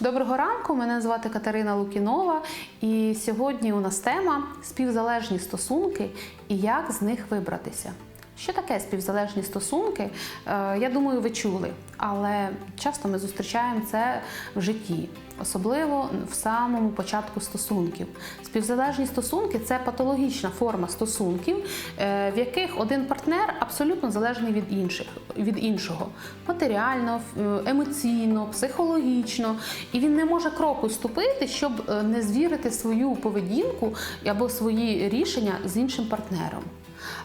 Доброго ранку, мене звати Катерина Лукінова, і сьогодні у нас тема співзалежні стосунки і як з них вибратися. Що таке співзалежні стосунки? Е, Я думаю, ви чули, але часто ми зустрічаємо це в житті, особливо в самому початку стосунків. Співзалежні стосунки це патологічна форма стосунків, е, в яких один партнер абсолютно залежний від інших від іншого матеріально, е, емоційно, психологічно, і він не може кроку ступити, щоб е, не звірити свою поведінку або свої рішення з іншим партнером.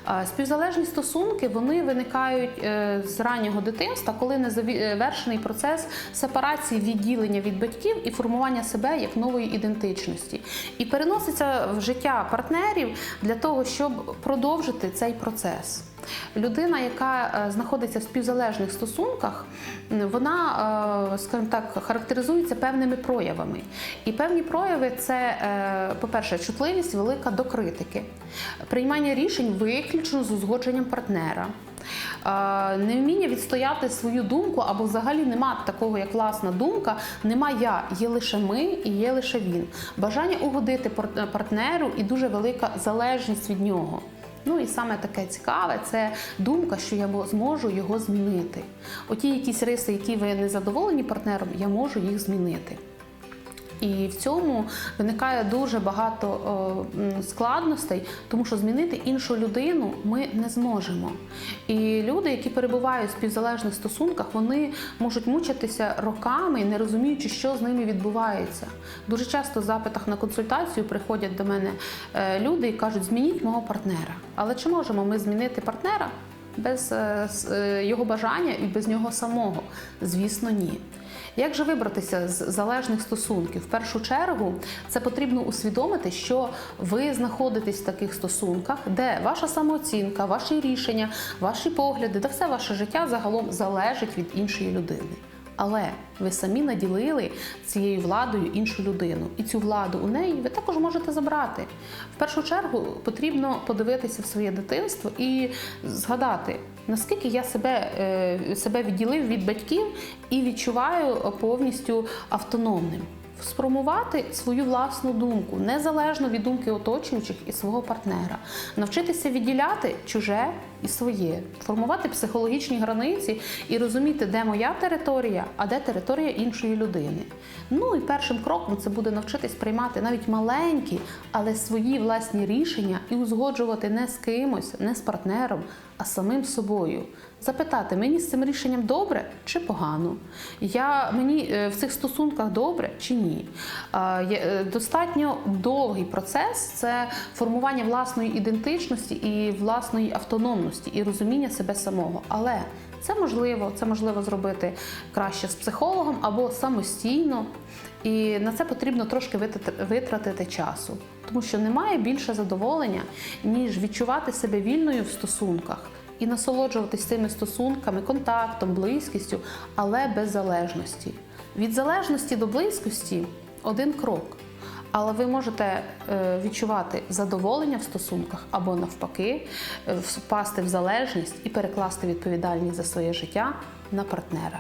Е, Співзалежні стосунки вони виникають е, з раннього дитинства, коли не завершений процес сепарації відділення від батьків і формування себе як нової ідентичності, і переноситься в життя партнерів для того, щоб продовжити цей процес. Людина, яка е, знаходиться в співзалежних стосунках, вона, е, скажімо так, характеризується певними проявами. І певні прояви це, е, по-перше, чутливість велика до критики, приймання рішень виключно з узгодженням партнера. Невміння відстояти свою думку, або взагалі нема такого, як власна думка, нема я, є лише ми і є лише він. Бажання угодити пар- партнеру і дуже велика залежність від нього. Ну і саме таке цікаве це думка, що я мо- зможу його змінити. Оті якісь риси, які ви не задоволені партнером, я можу їх змінити. І в цьому виникає дуже багато складностей, тому що змінити іншу людину ми не зможемо. І люди, які перебувають в співзалежних стосунках, вони можуть мучитися роками, не розуміючи, що з ними відбувається. Дуже часто в запитах на консультацію приходять до мене е, люди і кажуть, змініть мого партнера. Але чи можемо ми змінити партнера? Без е, е, його бажання і без нього самого? Звісно, ні. Як же вибратися з залежних стосунків? В першу чергу це потрібно усвідомити, що ви знаходитесь в таких стосунках, де ваша самооцінка, ваші рішення, ваші погляди, де все ваше життя загалом залежить від іншої людини. Але ви самі наділили цією владою іншу людину, і цю владу у неї ви також можете забрати. В першу чергу потрібно подивитися в своє дитинство і згадати, наскільки я себе, е, себе відділив від батьків і відчуваю повністю автономним. Сформувати свою власну думку незалежно від думки оточуючих і свого партнера, навчитися відділяти чуже і своє, формувати психологічні границі і розуміти, де моя територія, а де територія іншої людини. Ну і першим кроком це буде навчитись приймати навіть маленькі, але свої власні рішення і узгоджувати не з кимось, не з партнером, а самим собою. Запитати, мені з цим рішенням добре чи погано? Я, мені е, в цих стосунках добре чи ні? Е, Достатньо довгий процес це формування власної ідентичності і власної автономності і розуміння себе самого. Але це можливо, це можливо зробити краще з психологом або самостійно. І на це потрібно трошки витратити часу, тому що немає більше задоволення, ніж відчувати себе вільною в стосунках і насолоджуватись цими стосунками, контактом, близькістю, але без залежності. Від залежності до близькості один крок. Але ви можете е, відчувати задоволення в стосунках або навпаки е, впасти в залежність і перекласти відповідальність за своє життя на партнера.